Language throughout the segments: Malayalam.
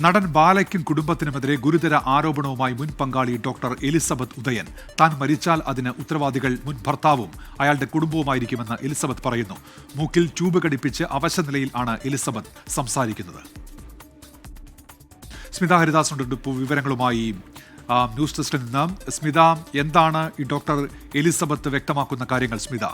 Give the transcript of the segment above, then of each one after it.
നടൻ ബാലയ്ക്കും കുടുംബത്തിനുമെതിരെ ഗുരുതര ആരോപണവുമായി മുൻ പങ്കാളി ഡോക്ടർ എലിസബത്ത് ഉദയൻ. താൻ മരിച്ചാൽ അതിന് ഉത്തരവാദികൾ മുൻ ഭർത്താവും അയാളുടെ കുടുംബവുമായിരിക്കുമെന്ന് എലിസബത്ത് പറയുന്നു. മൂക്കിൽ ട്യൂബ് ഘടിപ്പിച്ച് അവശനിലയിൽ ആണ് എലിസബത്ത് സംസാരിക്കുന്നത്. സ്മിത ഹരിദാസ് വിവരങ്ങളുമായി ന്യൂസ് ഡെസ്കിൽ നിന്ന്. സ്മിത എന്താണ് ഈ ഡോക്ടർ എലിസബത്ത് വ്യക്തമാക്കുന്ന കാര്യങ്ങൾ സ്മിത?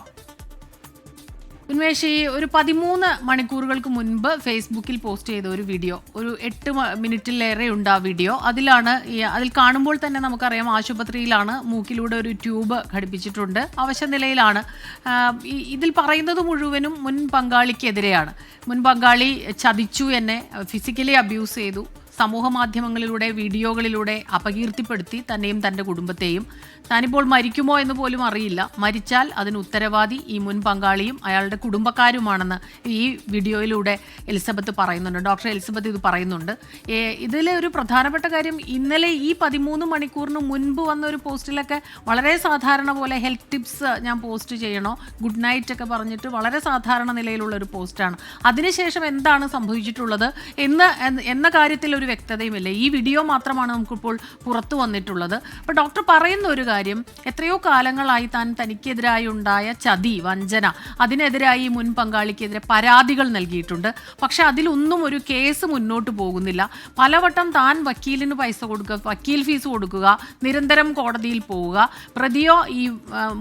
ഉന്മേഷ് ഈ ഒരു പതിമൂന്ന് മണിക്കൂറുകൾക്ക് മുൻപ് ഫേസ്ബുക്കിൽ പോസ്റ്റ് ചെയ്ത ഒരു വീഡിയോ ഒരു എട്ട് മിനിറ്റിലേറെ ഉണ്ട് ആ വീഡിയോ. അതിലാണ് ഈ അതിൽ കാണുമ്പോൾ തന്നെ നമുക്കറിയാം ആശുപത്രിയിലാണ് മൂക്കിലൂടെ ഒരു ട്യൂബ് ഘടിപ്പിച്ചിട്ടുണ്ട്. അവശനിലയിലാണ് നിലയിലാണ്. ഇതിൽ പറയുന്നത് മുഴുവനും മുൻ പങ്കാളിക്കെതിരെയാണ്. മുൻ പങ്കാളി ചതിച്ചു എന്നെ ഫിസിക്കലി അബ്യൂസ് ചെയ്തു. സമൂഹ മാധ്യമങ്ങളിലൂടെ വീഡിയോകളിലൂടെ അപകീർത്തിപ്പെടുത്തി തന്നെയും തന്റെ കുടുംബത്തെയും. താനിപ്പോൾ മരിക്കുമോ എന്ന് പോലും അറിയില്ല. മരിച്ചാൽ അതിന് ഉത്തരവാദി ഈ മുൻ പങ്കാളിയും അയാളുടെ കുടുംബക്കാരുമാണെന്ന് ഈ വീഡിയോയിലൂടെ എലിസബത്ത് പറയുന്നുണ്ട്. ഡോക്ടർ എലിസബത്ത് ഇത് പറയുന്നുണ്ട്. ഇതിലെ ഒരു പ്രധാനപ്പെട്ട കാര്യം ഇന്നലെ ഈ പതിമൂന്ന് മണിക്കൂറിന് മുൻപ് വന്ന ഒരു പോസ്റ്റിലൊക്കെ വളരെ സാധാരണ പോലെ ഹെൽത്ത് ടിപ്സ് ഞാൻ പോസ്റ്റ് ചെയ്യണോ ഗുഡ് നൈറ്റ് ഒക്കെ പറഞ്ഞിട്ട് വളരെ സാധാരണ നിലയിലുള്ള ഒരു പോസ്റ്റാണ്. അതിനുശേഷം എന്താണ് സംഭവിച്ചിട്ടുള്ളത് എന്ന് എന്ന- കാര്യത്തിൽ ഒരു വ്യക്തതയുമില്ല. ഈ വീഡിയോ മാത്രമാണ് നമുക്കിപ്പോൾ പുറത്തു വന്നിട്ടുള്ളത്. അപ്പോൾ ഡോക്ടർ പറയുന്ന ഒരു കാര്യം എത്രയോ കാലങ്ങളായി താൻ തനിക്കെതിരായി ഉണ്ടായ ചതി വഞ്ചന അതിനെതിരായി മുൻ പങ്കാളിക്കെതിരെ പരാതികൾ നൽകിയിട്ടുണ്ട്. പക്ഷെ അതിലൊന്നും ഒരു കേസ് മുന്നോട്ട് പോകുന്നില്ല. പലവട്ടം താൻ വക്കീലിന് പൈസ കൊടുക്കുക വക്കീൽ ഫീസ് കൊടുക്കുക നിരന്തരം കോടതിയിൽ പോവുക. പ്രതിയോ ഈ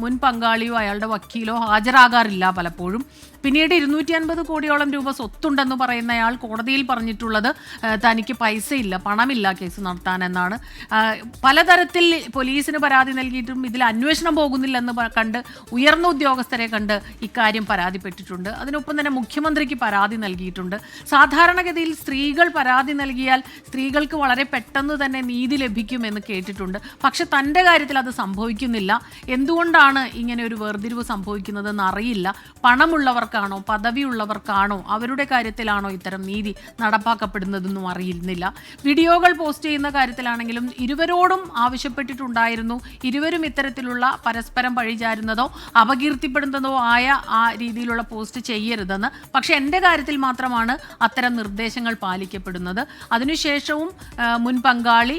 മുൻ പങ്കാളിയോ അയാളുടെ വക്കീലോ ഹാജരാകാറില്ല പലപ്പോഴും. പിന്നീട് ഇരുന്നൂറ്റി അൻപത് കോടിയോളം രൂപ സ്വത്തുണ്ടെന്ന് പറയുന്നയാൾ കോടതിയിൽ പറഞ്ഞിട്ടുള്ളത് തനിക്ക് പൈസയില്ല പണമില്ല കേസ് നടത്താൻ എന്നാണ്. പലതരത്തിൽ പോലീസിന് പരാതി നൽകിയിട്ടും ഇതിൽ അന്വേഷണം പോകുന്നില്ലെന്ന് കണ്ട് ഉയർന്ന ഉദ്യോഗസ്ഥരെ കണ്ട് ഇക്കാര്യം പരാതിപ്പെട്ടിട്ടുണ്ട്. അതിനൊപ്പം തന്നെ മുഖ്യമന്ത്രിക്ക് പരാതി നൽകിയിട്ടുണ്ട്. സാധാരണഗതിയിൽ സ്ത്രീകൾ പരാതി നൽകിയാൽ സ്ത്രീകൾക്ക് വളരെ പെട്ടെന്ന് തന്നെ നീതി ലഭിക്കുമെന്ന് കേട്ടിട്ടുണ്ട്. പക്ഷെ തന്റെ കാര്യത്തിൽ അത് സംഭവിക്കുന്നില്ല. എന്തുകൊണ്ടാണ് ഇങ്ങനെ ഒരു വേർതിരിവ് സംഭവിക്കുന്നതെന്ന് അറിയില്ല. പണമുള്ളവർക്കാണോ പദവിയുള്ളവർക്കാണോ? അവരുടെ കാര്യത്തിലാണോ ഇത്തരം നീതി നടപ്പാക്കപ്പെടുന്നതെന്നും അറിയുന്നില്ല. വീഡിയോകൾ പോസ്റ്റ് ചെയ്യുന്ന കാര്യത്തിലാണെങ്കിലും ഇരുവരോടും ആവശ്യപ്പെട്ടിട്ടുണ്ടായിരുന്നു. ഇരുവരും ഇത്തരത്തിലുള്ള പരസ്പരം പഴിചാരുന്നതോ അപകീർത്തിപ്പെടുന്നതോ ആയ ആ രീതിയിലുള്ള പോസ്റ്റ് ചെയ്യരുതെന്ന്. പക്ഷെ എന്റെ കാര്യത്തിൽ മാത്രമാണ് അത്തരം നിർദ്ദേശങ്ങൾ പാലിക്കപ്പെടുന്നത്. അതിനുശേഷവും മുൻ പങ്കാളി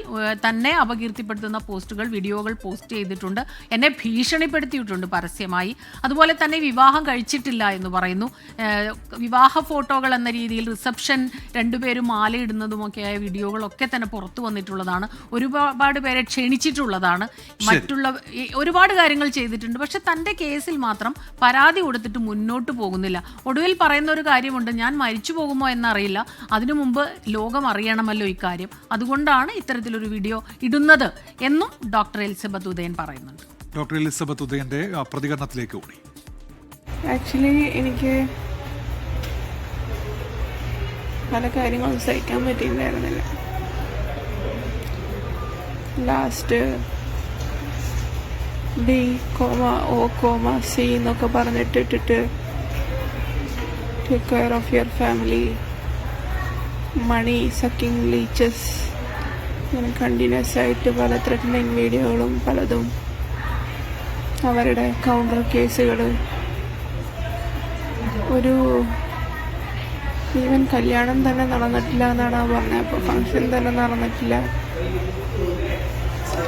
തന്നെ അപകീർത്തിപ്പെടുത്തുന്ന പോസ്റ്റുകൾ വീഡിയോകൾ പോസ്റ്റ് ചെയ്തിട്ടുണ്ട്. എന്നെ ഭീഷണിപ്പെടുത്തിയിട്ടുണ്ട് പരസ്യമായി. അതുപോലെ തന്നെ വിവാഹം കഴിച്ചിട്ടില്ല എന്ന് പറയുന്നു. വിവാഹ ഫോട്ടോകൾ എന്ന രീതിയിൽ റിസപ്ഷൻ രണ്ടുപേരും മാലയിടുന്നതുമൊക്കെയായ വീഡിയോകളൊക്കെ തന്നെ പുറത്തു വന്നിട്ടുള്ളതാണ്. ഒരുപാട് പേരെ ക്ഷണിച്ചിട്ടുള്ളതാണ്. മറ്റുള്ള ഒരുപാട് കാര്യങ്ങൾ ചെയ്തിട്ടുണ്ട്. പക്ഷെ തന്റെ കേസിൽ മാത്രം പരാതി കൊടുത്തിട്ട് മുന്നോട്ട് പോകുന്നില്ല. ഒടുവിൽ പറയുന്ന ഒരു കാര്യമുണ്ട്. ഞാൻ മരിച്ചു പോകുമോ എന്നറിയില്ല. അതിനു മുമ്പ് ലോകം അറിയണമല്ലോ ഇക്കാര്യം അതുകൊണ്ടാണ് ഇത്തരത്തിലൊരു വീഡിയോ ഇടുന്നത് എന്നും ഡോക്ടർ എലിസബത്ത് ഉദയൻ പറയുന്നുണ്ട്. ഡോക്ടർ എലിസബത്ത് ഉദയന്റെ പ്രതികരണത്തിലേക്ക് കൂടി ആക്ച്വലി എനിക്ക് പല കാര്യങ്ങളും സഹിക്കാൻ പറ്റിയിട്ടുണ്ടായിരുന്നില്ല. Last D comma O comma C എന്നൊക്കെ പറഞ്ഞിട്ടിട്ടിട്ട് take care of your family money sucking leeches ഇങ്ങനെ കണ്ടിന്യൂസ് ആയിട്ട് പല ത്രെറ്റനിങ് വീഡിയോകളും പലതും അവരുടെ കൗണ്ടർ കേസുകൾ ഒരു ഈവൻ കല്യാണം തന്നെ നടന്നിട്ടില്ല എന്നാണ് ആ പറഞ്ഞത്. അപ്പോൾ ഫങ്ഷൻ തന്നെ നടന്നിട്ടില്ല.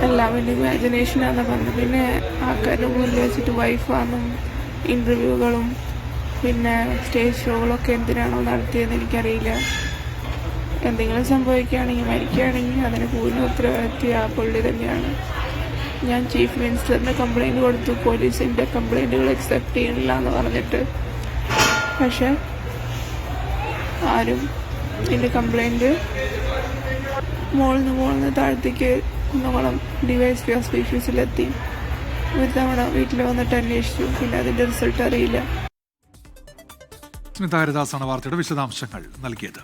എല്ലാം വലിയ ഇമാജിനേഷനാണെന്ന് പറഞ്ഞു പിന്നെ ആൾക്കാരുടെ മുന്നിൽ വെച്ചിട്ട് വൈഫാണെന്നും ഇന്റർവ്യൂകളും പിന്നെ സ്റ്റേജ് ഷോകളൊക്കെ എന്തിനാണോ നടത്തിയതെന്ന് എനിക്കറിയില്ല. എന്തെങ്കിലും സംഭവിക്കുകയാണെങ്കിൽ മരിക്കുകയാണെങ്കിൽ അതിന് പൂർണ ഉത്തരവാദിത്തി ആ പുള്ളി തന്നെയാണ്. ഞാൻ ചീഫ് മിനിസ്റ്ററിന് കംപ്ലൈന്റ് കൊടുത്തു. പോലീസിന്റെ കംപ്ലൈന്റുകൾ അക്സെപ്റ്റ് ചെയ്യണില്ല എന്ന് പറഞ്ഞിട്ട് പക്ഷെ ആരും ഇതിന്റെ കംപ്ലൈന്റ് മുകളിൽ മുകളിൽ താഴത്തേക്ക് കുന്നകുളം ഡിവൈസ് പി ഓഫീസിലെത്തി ഒരു തവണ വീട്ടിൽ വന്നിട്ട് അന്വേഷിച്ചു. പിന്നെ അതിന്റെ റിസൾട്ട് അറിയില്ല. സ്മിതാരദാസാണ് വാർത്തയുടെ വിശദാംശങ്ങൾ നൽകിയത്.